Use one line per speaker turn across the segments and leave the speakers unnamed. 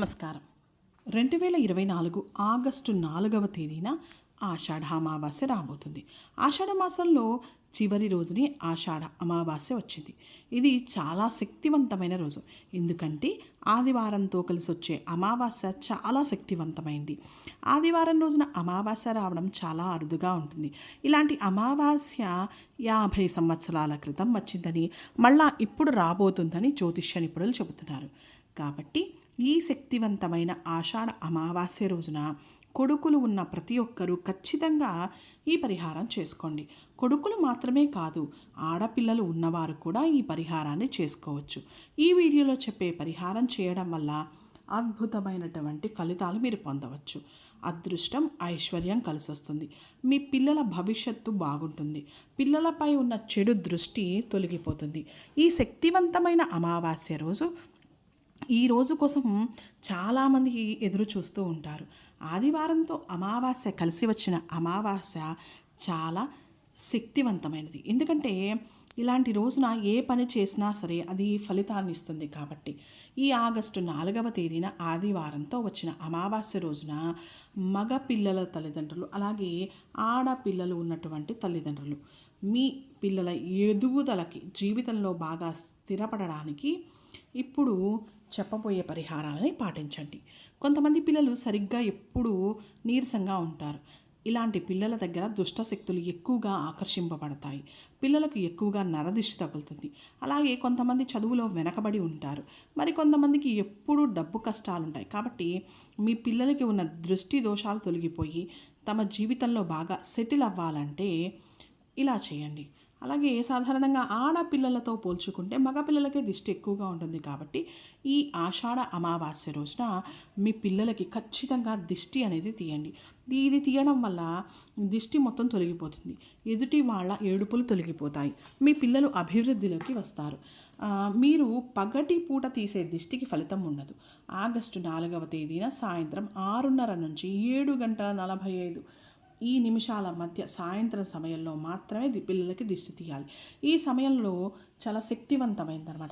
నమస్కారం. రెండు వేల ఇరవై నాలుగు ఆగస్టు నాలుగవ తేదీన ఆషాఢ అమావాస్య రాబోతుంది. ఆషాఢ మాసంలో చివరి రోజుని ఆషాఢ అమావాస్య వచ్చింది. ఇది చాలా శక్తివంతమైన రోజు. ఎందుకంటే ఆదివారంతో కలిసి వచ్చే అమావాస్య చాలా శక్తివంతమైంది. ఆదివారం రోజున అమావాస్య రావడం చాలా అరుదుగా ఉంటుంది. ఇలాంటి అమావాస్య యాభై సంవత్సరాల క్రితం వచ్చిందని మళ్ళా ఇప్పుడు రాబోతుందని జ్యోతిష్య నిపుణులు చెబుతున్నారు. కాబట్టి ఈ శక్తివంతమైన ఆషాఢ అమావాస్య రోజున కొడుకులు ఉన్న ప్రతి ఒక్కరూ ఖచ్చితంగా ఈ పరిహారం చేసుకోండి. కొడుకులు మాత్రమే కాదు ఆడపిల్లలు ఉన్నవారు కూడా ఈ పరిహారాన్ని చేసుకోవచ్చు. ఈ వీడియోలో చెప్పే పరిహారం చేయడం వల్ల అద్భుతమైనటువంటి ఫలితాలు మీరు పొందవచ్చు. అదృష్టం ఐశ్వర్యం కలిసి వస్తుంది మీ పిల్లల భవిష్యత్తు బాగుంటుంది. పిల్లలపై ఉన్న చెడు దృష్టి తొలగిపోతుంది. ఈ శక్తివంతమైన అమావాస్య రోజు ఈ రోజు కోసం చాలామంది ఎదురు చూస్తూ ఉంటారు. ఆదివారంతో అమావాస్య కలిసి వచ్చిన అమావాస్య చాలా శక్తివంతమైనది. ఎందుకంటే ఇలాంటి రోజున ఏ పని చేసినా సరే అది ఫలితాన్ని ఇస్తుంది కాబట్టి. ఈ ఆగస్టు నాలుగవ తేదీన ఆదివారంతో వచ్చిన అమావాస్య రోజున మగ పిల్లల తల్లిదండ్రులు అలాగే ఆడపిల్లలు ఉన్నటువంటి తల్లిదండ్రులు మీ పిల్లల ఎదుగుదలకి జీవితంలో బాగా స్థిరపడడానికి ఇప్పుడు చెప్పబోయే పరిహారాలని పాటించండి. కొంతమంది పిల్లలు సరిగ్గా ఎప్పుడూ నీరసంగా ఉంటారు. ఇలాంటి పిల్లల దగ్గర దుష్ట శక్తులు ఎక్కువగా ఆకర్షింపబడతాయి. పిల్లలకు ఎక్కువగా నరదిష్టి తగులుతుంది. అలాగే కొంతమంది చదువులో వెనకబడి ఉంటారు. మరి కొంతమందికి ఎప్పుడూ డబ్బు కష్టాలు ఉంటాయి కాబట్టి మీ పిల్లలకి ఉన్న దృష్టి దోషాలు తొలగిపోయి తమ జీవితంలో బాగా సెటిల్ అవ్వాలంటే ఇలా చేయండి. అలాగే సాధారణంగా ఆడపిల్లలతో పోల్చుకుంటే మగపిల్లలకే దిష్టి ఎక్కువగా ఉంటుంది కాబట్టి ఈ ఆషాఢ అమావాస్య రోజున మీ పిల్లలకి ఖచ్చితంగా దిష్టి అనేది తీయండి. ఇది తీయడం వల్ల దిష్టి మొత్తం తొలగిపోతుంది. ఎదుటి వాళ్ళ ఏడుపులు తొలగిపోతాయి. మీ పిల్లలు అభివృద్ధిలోకి వస్తారు. మీరు పగటి పూట తీసే దిష్టికి ఫలితం ఉండదు. ఆగస్టు నాలుగవ తేదీన సాయంత్రం ఆరున్నర నుంచి ఏడు గంటల నలభై ఐదు ఈ నిమిషాల మధ్య సాయంత్రం సమయంలో మాత్రమే ది- పిల్లలకి దిష్టి తీయాలి. ఈ సమయంలో చాలా శక్తివంతమైందనమాట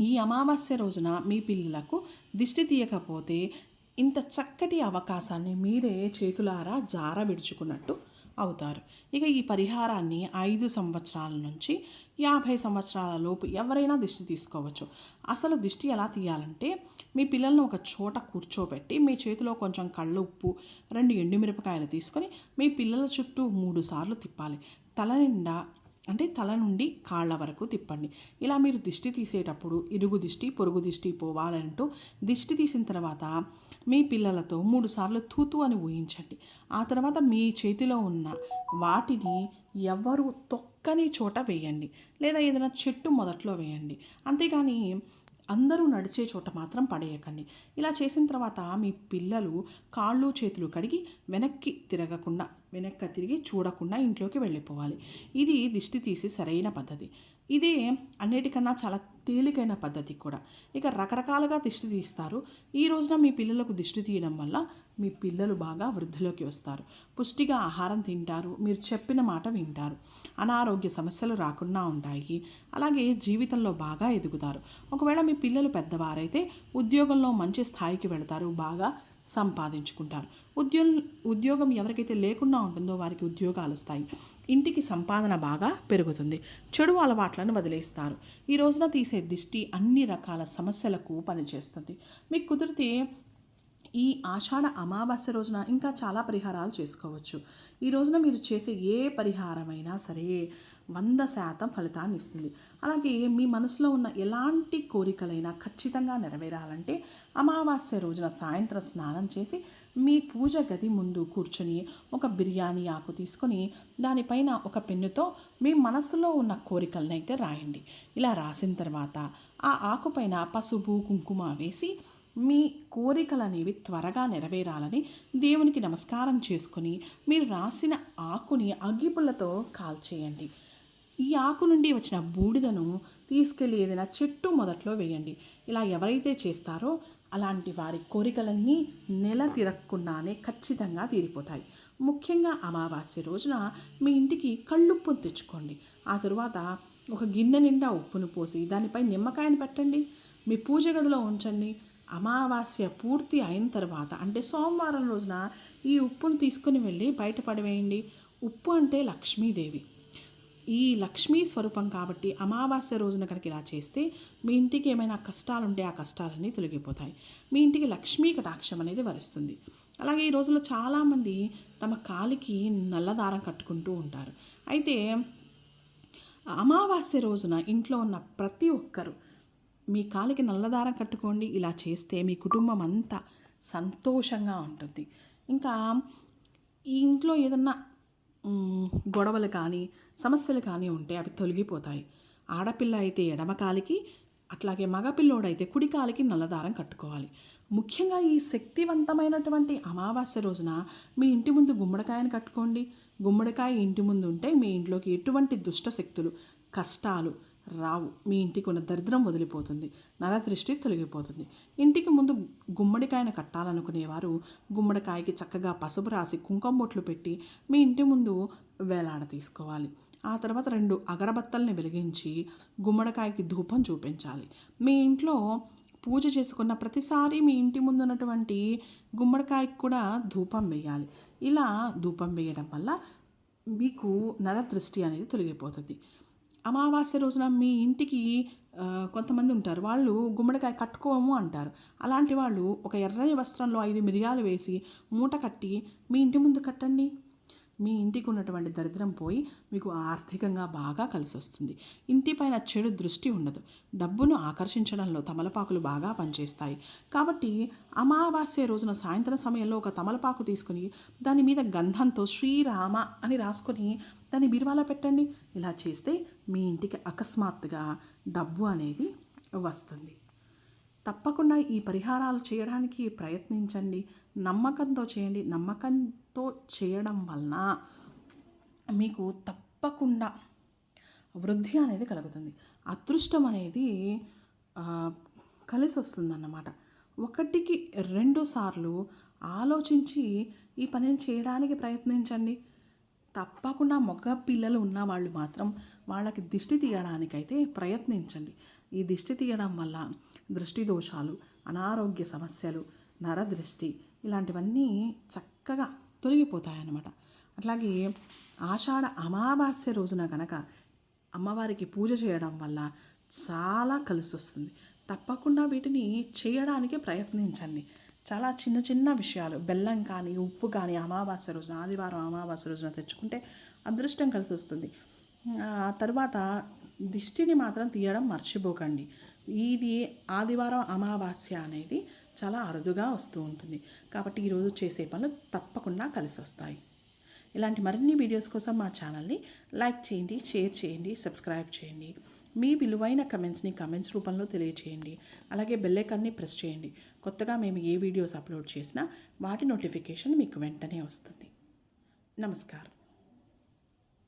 ఈ అమావాస్య రోజున మీ పిల్లలకు దిష్టి తీయకపోతే ఇంత చక్కటి అవకాశాన్ని మీరే చేతులారా జార విడుచుకున్నట్టు అవుతారు. ఇక ఈ పరిహారాన్ని ఐదు సంవత్సరాల నుంచి యాభై సంవత్సరాల లోపు ఎవరైనా దిష్టి తీసుకోవచ్చు. అసలు దిష్టి ఎలా తీయాలంటే మీ పిల్లల్ని ఒక చోట కూర్చోబెట్టి మీ చేతిలో కొంచెం కళ్ళు ఉప్పు రెండు ఎండుమిరపకాయలు తీసుకొని మీ పిల్లల చుట్టూ మూడు సార్లు తిప్పాలి. తల నిండా అంటే తల నుండి కాళ్ళ వరకు తిప్పండి. ఇలా మీరు దిష్టి తీసేటప్పుడు ఇరుగు దిష్టి పొరుగు దిష్టి పోవాలంటూ దిష్టి తీసిన తర్వాత మీ పిల్లలతో మూడు సార్లు తూతు అని ఊహించండి. ఆ తర్వాత మీ చేతిలో ఉన్న వాటిని ఎవరు తొక్క చక్కని చోట వేయండి. లేదా ఏదైనా చెట్టు మొదట్లో వేయండి. అంతేగాని అందరూ నడిచే చోట మాత్రం పడేయకండి. ఇలా చేసిన తర్వాత మీ పిల్లలు కాళ్ళు చేతులు కడిగి వెనక్కి తిరగకుండా వెనక్కి తిరిగి చూడకుండా ఇంట్లోకి వెళ్ళిపోవాలి. ఇది దిష్టి తీసి సరైన పద్ధతి. ఇది అన్నిటికన్నా చాలా తేలికైన పద్ధతి కూడా. ఇక రకరకాలుగా దిష్టి తీస్తారు. ఈ రోజున మీ పిల్లలకు దిష్టి తీయడం వల్ల మీ పిల్లలు బాగా వృద్ధిలోకి వస్తారు. పుష్టిగా ఆహారం తింటారు. మీరు చెప్పిన మాట వింటారు. అనారోగ్య సమస్యలు రాకుండా ఉంటాయి. అలాగే జీవితంలో బాగా ఎదుగుతారు. ఒకవేళ మీ పిల్లలు పెద్దవారైతే ఉద్యోగంలో మంచి స్థాయికి వెళతారు. బాగా సంపాదించుకుంటారు. ఉద్యోగం ఉద్యోగం ఎవరికైతే లేకుండా ఉంటుందో వారికి ఉద్యోగాలు వస్తాయి. ఇంటికి సంపాదన బాగా పెరుగుతుంది. చెడు అలవాట్లను వదిలేస్తారు. ఈ రోజున తీసే దిష్టి అన్ని రకాల సమస్యలకు పనిచేస్తుంది. మీకు కుదిరితే ఈ ఆషాఢ అమావాస్య రోజున ఇంకా చాలా పరిహారాలు చేసుకోవచ్చు. ఈ రోజున మీరు చేసే ఏ పరిహారమైనా సరే వంద శాతం ఫలితాన్ని ఇస్తుంది. అలాగే మీ మనసులో ఉన్న ఎలాంటి కోరికలైనా ఖచ్చితంగా నెరవేరాలంటే అమావాస్య రోజున సాయంత్రం స్నానం చేసి మీ పూజ గది ముందు కూర్చొని ఒక బిర్యానీ ఆకు తీసుకొని దానిపైన ఒక పెన్నుతో మీ మనసులో ఉన్న కోరికలను అయితే రాయండి. ఇలా రాసిన తర్వాత ఆ ఆకుపైన పసుపు కుంకుమ వేసి మీ కోరికలు అనేవి త్వరగా నెరవేరాలని దేవునికి నమస్కారం చేసుకుని మీరు రాసిన ఆకుని అగ్గిపుల్లతో కాల్చేయండి. ఈ ఆకు నుండి వచ్చిన బూడిదను తీసుకెళ్ళి ఏదైనా చెట్టు మొదట్లో వేయండి. ఇలా ఎవరైతే చేస్తారో అలాంటి వారి కోరికలన్నీ నెల తిరగకుండానే ఖచ్చితంగా తీరిపోతాయి. ముఖ్యంగా అమావాస్య రోజున మీ ఇంటికి కళ్ళుప్పును తెచ్చుకోండి. ఆ తరువాత ఒక గిన్నె నిండా ఉప్పును పోసి దానిపై నిమ్మకాయను పెట్టండి. మీ పూజ గదిలో ఉంచండి. అమావాస్య పూర్తి అయిన తర్వాత అంటే సోమవారం రోజున ఈ ఉప్పును తీసుకుని వెళ్ళి బయట పడివేయండి. ఉప్పు అంటే లక్ష్మీదేవి. ఈ లక్ష్మీ స్వరూపం కాబట్టి అమావాస్య రోజున కనుక ఇలా చేస్తే మీ ఇంటికి ఏమైనా కష్టాలు ఉంటే ఆ కష్టాలన్నీ తొలగిపోతాయి. మీ ఇంటికి లక్ష్మీ కటాక్షం అనేది వరిస్తుంది. అలాగే ఈ రోజుల్లో చాలామంది తమ కాలికి నల్లదారం కట్టుకుంటూ ఉంటారు. అయితే అమావాస్య రోజున ఇంట్లో ఉన్న ప్రతి ఒక్కరు మీ కాలికి నల్లదారం కట్టుకోండి ఇలా చేస్తే మీ కుటుంబం అంతా సంతోషంగా ఉంటుంది. ఇంకా ఈ ఇంట్లో ఏదన్నా గొడవలు కానీ సమస్యలు కానీ ఉంటే అవి తొలగిపోతాయి. ఆడపిల్ల అయితే ఎడమ కాలికి అట్లాగే మగపిల్లోడైతే కుడి కాలికి నల్లదారం కట్టుకోవాలి. ముఖ్యంగా ఈ శక్తివంతమైనటువంటి అమావాస్య రోజున మీ ఇంటి ముందు గుమ్మడికాయని కట్టుకోండి. గుమ్మడికాయ ఇంటి ముందు ఉంటే మీ ఇంట్లోకి ఎటువంటి దుష్ట శక్తులు కష్టాలు రావు. మీ ఇంటికి ఉన్న దరిద్రం వదిలిపోతుంది. నరదృష్టి తొలగిపోతుంది. ఇంటికి ముందు గుమ్మడికాయను కట్టాలనుకునేవారు. గుమ్మడికాయకి చక్కగా పసుపు రాసి కుంకుమ బొట్లు పెట్టి మీ ఇంటి ముందు వేలాడ తీసుకోవాలి. ఆ తర్వాత రెండు అగరబత్తల్ని వెలిగించి గుమ్మడికాయకి ధూపం చూపించాలి. మీ ఇంట్లో పూజ చేసుకున్న ప్రతిసారి మీ ఇంటి ముందు ఉన్నటువంటి గుమ్మడికాయకి కూడా ధూపం వేయాలి. ఇలా ధూపం వేయడం వల్ల మీకు నరదృష్టి అనేది తొలగిపోతుంది. అమావాస్య రోజున మీ ఇంటికి కొంతమంది ఉంటారు. వాళ్ళు గుమ్మడికాయ కట్టుకోము అంటారు. అలాంటి వాళ్ళు ఒక ఎర్రని వస్త్రంలో ఐదు మిరియాలు వేసి మూట కట్టి మీ ఇంటి ముందు కట్టండి. మీ ఇంటికి ఉన్నటువంటి దరిద్రం పోయి మీకు ఆర్థికంగా బాగా కలిసి వస్తుంది ఇంటిపైన చెడు దృష్టి ఉండదు. డబ్బును ఆకర్షించడంలో తమలపాకులు బాగా పనిచేస్తాయి. కాబట్టి అమావాస్య రోజున సాయంత్రం సమయంలో ఒక తమలపాకు తీసుకుని దాని మీద గంధంతో శ్రీరామ అని రాసుకొని దాన్ని బీరువాలో పెట్టండి. ఇలా చేస్తే మీ ఇంటికి అకస్మాత్తుగా డబ్బు అనేది వస్తుంది. తప్పకుండా ఈ పరిహారాలు చేయడానికి ప్రయత్నించండి. నమ్మకంతో చేయండి. నమ్మకంతో చేయడం వలన మీకు తప్పకుండా వృద్ధి అనేది కలుగుతుంది. అదృష్టం అనేది కలిసి వస్తుందన్నమాట. ఒకటికి రెండు సార్లు ఆలోచించి ఈ పనిని చేయడానికి ప్రయత్నించండి. తప్పకుండా మగ పిల్లలు ఉన్న వాళ్ళు మాత్రం వాళ్ళకి దిష్టి తీయడానికైతే ప్రయత్నించండి. ఈ దిష్టి తీయడం వల్ల దృష్టి దోషాలు అనారోగ్య సమస్యలు నరదృష్టి ఇలాంటివన్నీ చక్కగా తొలగిపోతాయన్నమాట. అట్లాగే ఆషాఢ అమావాస్య రోజున కనుక అమ్మవారికి పూజ చేయడం వల్ల చాలా కలిసి వస్తుంది తప్పకుండా వీటిని చేయడానికి ప్రయత్నించండి. చాలా చిన్న చిన్న విషయాలు బెల్లం కానీ ఉప్పు కానీ అమావాస్య రోజున ఆదివారం అమావాస్య రోజున తెచ్చుకుంటే అదృష్టం కలిసి వస్తుంది తర్వాత దిష్టిని మాత్రం తీయడం మర్చిపోకండి. ఇది ఆదివారం అమావాస్య అనేది చాలా అరుదుగా వస్తూ ఉంటుంది. కాబట్టి ఈరోజు చేసే పనులు తప్పకుండా కలిసి వస్తాయి. ఇలాంటి మరిన్ని వీడియోస్ కోసం మా ఛానల్ని లైక్ చేయండి షేర్ చేయండి సబ్స్క్రైబ్ చేయండి. మీ విలువైన కమెంట్స్ని కమెంట్స్ రూపంలో తెలియచేయండి. అలాగే బెల్ ప్రెస్ చేయండి. కొత్తగా మేము ఏ వీడియోస్ అప్లోడ్ చేసినా వాటి నోటిఫికేషన్ మీకు వెంటనే వస్తుంది. నమస్కారం.